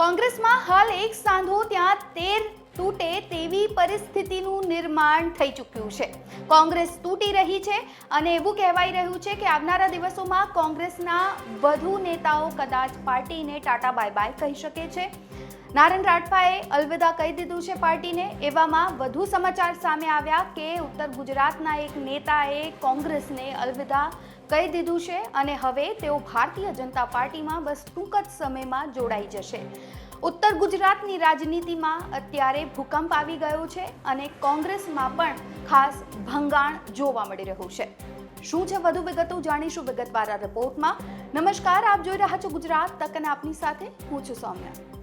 કોંગ્રેસમાં હાલ એક સાંધો ત્યાં તેર તૂટે તેવી પરિસ્થિતિનું નિર્માણ થઈ ચૂક્યું છે. કોંગ્રેસ તૂટી રહી છે અને એવું કહેવાઈ રહ્યું છે કે આવનારા દિવસોમાં કોંગ્રેસના વધુ નેતાઓ કદાચ પાર્ટીને ટાટા બાય બાય કહી શકે છે. નારણ રાઠવાએ અલવિદા કહી દીધું છે પાર્ટીને. એવામાં વધુ સમાચાર સામે આવ્યા કે ઉત્તર ગુજરાતના એક નેતાએ કોંગ્રેસને અલવિદા કહી દીધું છે અને હવે તેઓ ભારતીય જનતા પાર્ટીમાં બસ ટૂંક જ સમયમાં જોડાઈ જશે. ઉત્તર ગુજરાતની રાજનીતિમાં અત્યારે ભૂકંપ આવી ગયો છે અને કોંગ્રેસમાં પણ ખાસ ભંગાણ જોવા મળી રહ્યું છે. શું છે વધુ વિગતો જાણીશું વિગતવાર રિપોર્ટમાં. નમસ્કાર, આપ જોઈ રહ્યા છો ગુજરાત તક અને આપની સાથે હું છું સૌમ્યા.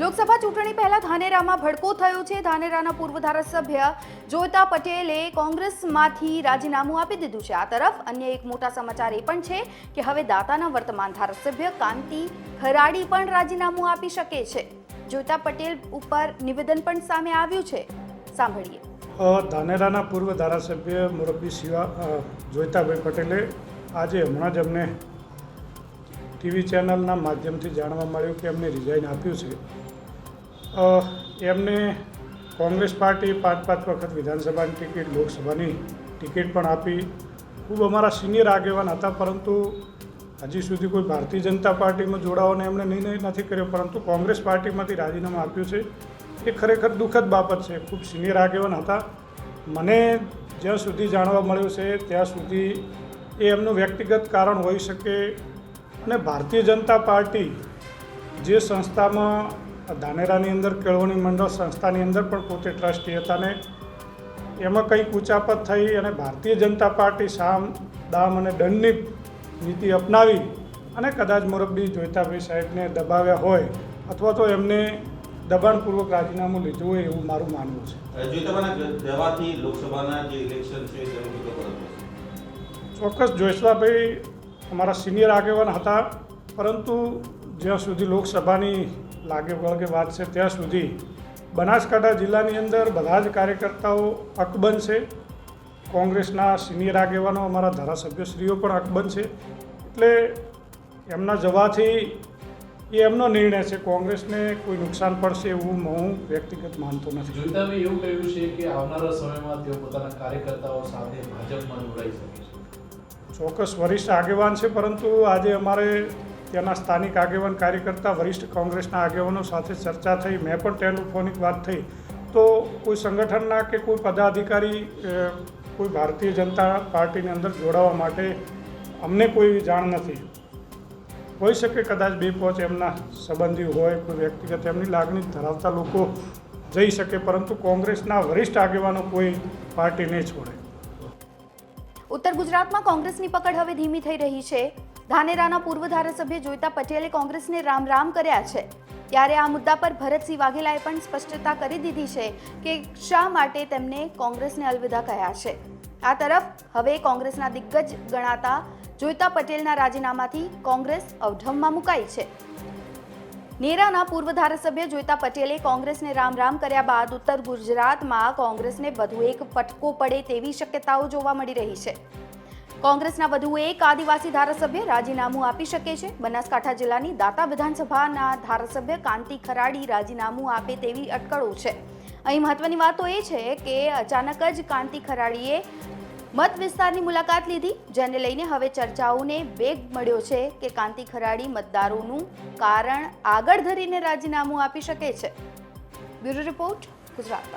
લોકસભા ચૂંટણી પહેલા ધાનેરામાં ભડકો થયો છે. ધાનેરાના પૂર્વ ધારાસભ્ય જોતા પટેલે કોંગ્રેસમાંથી રાજીનામું આપી દીધું છે. આ તરફ અન્ય એક મોટા સમાચાર એ પણ છે કે હવે દાતાના વર્તમાન ધારાસભ્ય કાંતિ ખરાડી પણ રાજીનામું આપી શકે છે. જોતા પટેલ ઉપર નિવેદન પણ સામે આવ્યું છે. સાંભળીએ. ધાનેરાના પૂર્વ ધારાસભ્ય મુરબ્બી શિવા જોઈતાભાઈ પટેલે આજે હમણાં જ અમને ટીવી ચેનલના માધ્યમથી જાણવા મળ્યું કે એમને રિઝાઇન આપ્યું છે. એમને કોંગ્રેસ પાર્ટી પાંચ પાંચ વખત વિધાનસભાની ટિકિટ, લોકસભાની ટિકિટ પણ આપી. ખૂબ અમારા સિનિયર આગેવાન હતા, પરંતુ હજી સુધી કોઈ ભારતીય જનતા પાર્ટીમાં જોડાવાનો એમણે નિર્ણય નથી કર્યો, પરંતુ કોંગ્રેસ પાર્ટીમાંથી રાજીનામું આપ્યું છે. એ ખરેખર દુઃખદ બાબત છે. ખૂબ સિનિયર આગેવાન હતા. મને જ્યાં સુધી જાણવા મળ્યું છે, ત્યાં સુધી એ એમનું વ્યક્તિગત કારણ હોઈ શકે. અને ભારતીય જનતા પાર્ટી જે સંસ્થામાં ધાનેરાની અંદર કેળવણી મંડળ સંસ્થાની અંદર પણ પોતે ટ્રસ્ટી હતા ને એમાં કંઈક ઉચાપત થઈ અને ભારતીય જનતા પાર્ટી સામ દામ અને દંડની નીતિ અપનાવી અને કદાચ મોરબી જોઈતાભાઈ સાહેબને દબાવ્યા હોય અથવા તો એમને દબાણપૂર્વક રાજીનામું લીધું હોય એવું મારું માનવું છે. લોકસભાના જે ઇલેક્શન ચોક્કસ જોઈસલાભાઈ અમારા સિનિયર આગેવાન હતા પરંતુ જ્યાં સુધી લોકસભાની લાગે વળગે વાત છે ત્યાં સુધી બનાસકાંઠા જિલ્લાની અંદર બધા જ કાર્યકર્તાઓ અકબંધ છે કોંગ્રેસના સિનિયર આગેવાનો અમારા ધારાસભ્યશ્રીઓ પણ અકબંધ છે એટલે એમના જવાથી એ એમનો નિર્ણય છે કોંગ્રેસને કોઈ નુકસાન પડશે એવું હું વ્યક્તિગત માનતો નથી. એવું કહ્યું છે કે આવનારા સમયમાં તેઓ પોતાના કાર્યકર્તાઓ સાથે ભાજપમાં જોડાઈ શકે છે. ચોક્કસ વરિષ્ઠ આગેવાન છે પરંતુ આજે અમારે ત્યાંના સ્થાનિક આગેવાન કાર્યકર્તા, વરિષ્ઠ કોંગ્રેસના આગેવાનો સાથે ચર્ચા થઈ. મેં પણ ટેલિફોનિક વાત થઈ. તો કોઈ સંગઠનના કે કોઈ પદાધિકારી કોઈ ભારતીય જનતા પાર્ટીની અંદર જોડાવા માટે અમને કોઈ જાણ નથી. હોઈ શકે કદાચ બે પાંચ એમના સંબંધી હોય, કોઈ વ્યક્તિગત એમની લાગણી ધરાવતા લોકો જઈ શકે, પરંતુ કોંગ્રેસના વરિષ્ઠ આગેવાનો કોઈ પાર્ટી નહીં છોડે. ઉત્તર ગુજરાતમાં કોંગ્રેસની પકડ હવે ધીમી થઈ રહી છે. ધાનેરાના પૂર્વ ધારાસભ્ય જોઈતા પટેલે કોંગ્રેસને રામ રામ કર્યા છે. ત્યારે આ મુદ્દા પર ભરતસિંહ વાઘેલાએ પણ સ્પષ્ટતા કરી દીધી છે કે શા માટે તેમને કોંગ્રેસને અલવિદા કહ્યા છે. આ તરફ હવે કોંગ્રેસના દિગ્ગજ ગણાતા જોઈતા પટેલના રાજીનામાથી કોંગ્રેસ અવઢમમાં મુકાઈ છે. નેરાના પૂર્વ ધારાસભ્ય જોઈતા પટેલે કોંગ્રેસને રામ રામ કર્યા બાદ ઉત્તર ગુજરાતમાં કોંગ્રેસને વધુ એક ફટકો પડે તેવી શક્યતાઓ જોવા મળી રહી છે. કોંગ્રેસના વધુ એક આદિવાસી ધારાસભ્ય રાજીનામું આપી શકે છે. બનાસકાંઠા જિલ્લાની દાતા વિધાનસભાના ધારાસભ્ય કાંતિ ખરાડી રાજીનામું આપે તેવી અટકળો છે. અહીં મહત્વની વાત તો એ છે કે અચાનક જ કાંતિ ખરાડીએ મત વિસ્તારની મુલાકાત લીધી, જેને લઈને હવે ચર્ચાઓને વેગ મળ્યો છે કે કાંતિ ખરાડી મતદારોનું કારણ આગળ ધરીને રાજીનામું આપી શકે છે. Bureau report Gujarat.